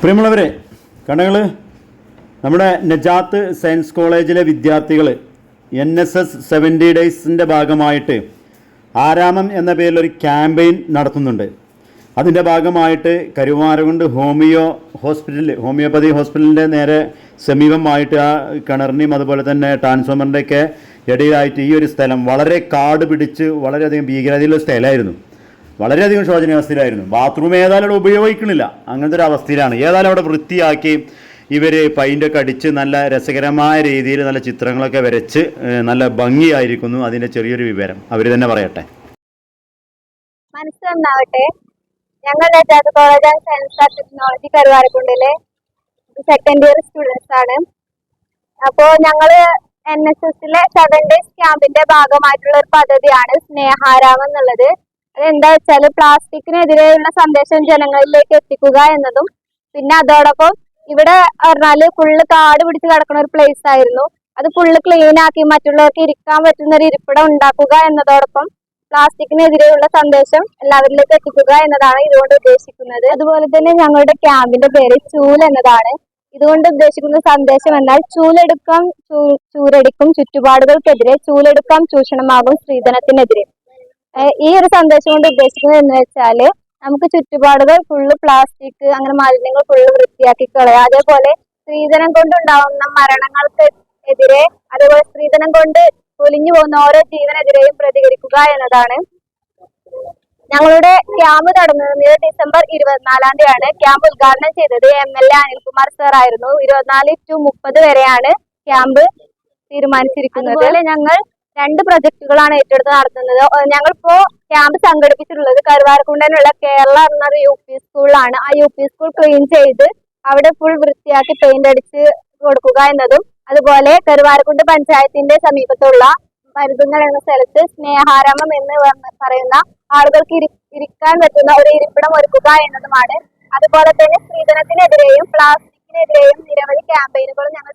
പ്രിയമുള്ളവരെ കണ്ടങ്ങൾ നമ്മുടെ നജാത്ത് സയൻസ് കോളേജിലെ വിദ്യാർത്ഥികൾ എൻ എസ് എസ് സെവന്റി ഡേയ്സിന്റെ ഭാഗമായിട്ട് ആരാമം എന്ന പേരിൽ ഒരു ക്യാമ്പയിൻ നടത്തുന്നുണ്ട്. അതിന്റെ ഭാഗമായിട്ട് കരുവാരകുണ്ട് ഹോമിയോ ഹോസ്പിറ്റൽ ഹോമിയോപ്പതി ഹോസ്പിറ്റലിന്റെ നേരെ സമീപമായിട്ട് ആ കിണറിനെയും അതുപോലെ തന്നെ ട്രാൻസ്ഫോമറിന്റെയൊക്കെ ഇടയിലായിട്ട് ഈ ഒരു സ്ഥലം വളരെ കാട് പിടിച്ച് വളരെയധികം ഭീകരതയുള്ള സ്ഥലമായിരുന്നു. വളരെയധികം ശോചനീയാവസ്ഥയിലായിരുന്നു. ബാത്റൂം ഏതായാലും അവിടെ ഉപയോഗിക്കണില്ല. അങ്ങനത്തെ ഒരു അവസ്ഥയിലാണ്. ഏതായാലും അവിടെ വൃത്തിയാക്കി ഇവർ പെയിന്റൊക്കെ അടിച്ച് നല്ല രസകരമായ രീതിയിൽ നല്ല ചിത്രങ്ങളൊക്കെ വരച്ച് നല്ല ഭംഗിയായിരിക്കുന്നു അതിന്റെ ചെറിയൊരു വിവരം. അവർ തന്നെ പറയട്ടെ. മനസ്സ് നന്നാവട്ടെ ഞങ്ങൾ college and science and technology കരുവാരക്കുണ്ടിലെ second year students ആണ്. അപ്പോ ഞങ്ങൾ എൻ എസ് എസിലെ സെവൻ ഡേയ്സ് ക്യാമ്പിന്റെ ഭാഗമായിട്ടുള്ള ഒരു പദ്ധതിയാണ് സ്നേഹാരാമം എന്നുള്ളത്. അതെന്താ വെച്ചാൽ പ്ലാസ്റ്റിക്കിനെതിരെയുള്ള സന്ദേശം ജനങ്ങളിലേക്ക് എത്തിക്കുക എന്നതും പിന്നെ അതോടൊപ്പം ഇവിടെ പറഞ്ഞാൽ ഫുള്ള് കാട് പിടിച്ച് കിടക്കുന്ന ഒരു പ്ലേസ് ആയിരുന്നു. അത് ഫുള്ള് ക്ലീൻ ആക്കി മറ്റുള്ളവർക്ക് ഇരിക്കാൻ പറ്റുന്ന ഒരു ഇരിപ്പിടം ഉണ്ടാക്കുക എന്നതോടൊപ്പം പ്ലാസ്റ്റിക്കിനെതിരെയുള്ള സന്ദേശം എല്ലാവരിലേക്ക് എത്തിക്കുക എന്നതാണ് ഇതുകൊണ്ട് ഉദ്ദേശിക്കുന്നത്. അതുപോലെ തന്നെ ഞങ്ങളുടെ ക്യാമ്പിന്റെ പേര് ചൂൽ എന്നതാണ്. ഇതുകൊണ്ട് ഉദ്ദേശിക്കുന്ന സന്ദേശം എന്നാൽ ചൂലെടുക്കാം ചൂരടിക്കും ചുറ്റുപാടുകൾക്കെതിരെ ചൂലെടുക്കാം ചൂഷണമാകും സ്ത്രീധനത്തിനെതിരെ. ഈ ഒരു സന്ദേശം കൊണ്ട് ഉദ്ദേശിക്കുന്നത് എന്ന് വെച്ചാൽ നമുക്ക് ചുറ്റുപാടുകൾ ഫുള്ള് പ്ലാസ്റ്റിക് അങ്ങനെ മാലിന്യങ്ങൾ ഫുള്ള് വൃത്തിയാക്കി കളയുക അതേപോലെ സ്ത്രീധനം കൊണ്ടുണ്ടാവുന്ന മരണങ്ങൾക്ക് എതിരെ അതേപോലെ സ്ത്രീധനം കൊണ്ട് പൊലിഞ്ഞു പോകുന്ന ഓരോ ജീവനെതിരെയും പ്രതികരിക്കുക എന്നതാണ്. ഞങ്ങളുടെ ക്യാമ്പ് നടന്നത് ഡിസംബർ ഇരുപത്തിനാലാം തീയതിയാണ്. ക്യാമ്പ് ഉദ്ഘാടനം ചെയ്തത് M L A Anilkumar sir ആയിരുന്നു. ഇരുപത്തിനാല് ടു മുപ്പത് വരെയാണ് ക്യാമ്പ് തീരുമാനിച്ചിരിക്കുന്നത്. ഞങ്ങൾ രണ്ട് പ്രൊജക്ടുകളാണ് ഏറ്റെടുത്ത് നടത്തുന്നത്. ഞങ്ങളിപ്പോ ക്യാമ്പ് സംഘടിപ്പിച്ചിട്ടുള്ളത് കരുവാരക്കുണ്ടനുള്ള കേരള എന്നൊരു യു പി സ്കൂളിലാണ് ആ യു പി സ്കൂൾ ക്ലീൻ ചെയ്ത് അവിടെ ഫുൾ വൃത്തിയാക്കി പെയിന്റ് അടിച്ച് കൊടുക്കുക എന്നതും അതുപോലെ കരുവാരക്കുണ്ട് പഞ്ചായത്തിന്റെ സമീപത്തുള്ള മരുതുങ്ങൽ എന്ന സ്ഥലത്ത് സ്നേഹാരാമം എന്ന് പറയുന്ന ആളുകൾക്ക് ഇരി ഇരിക്കാൻ പറ്റുന്ന ഒരു ഇരിപ്പിടം ഒരുക്കുക എന്നതുമാണ്. അതുപോലെ തന്നെ സ്ത്രീധനത്തിനെതിരെയും പ്ലാസ്റ്റിക്കിനെതിരെയും നിരവധി ക്യാമ്പയിനുകളും ഞങ്ങൾ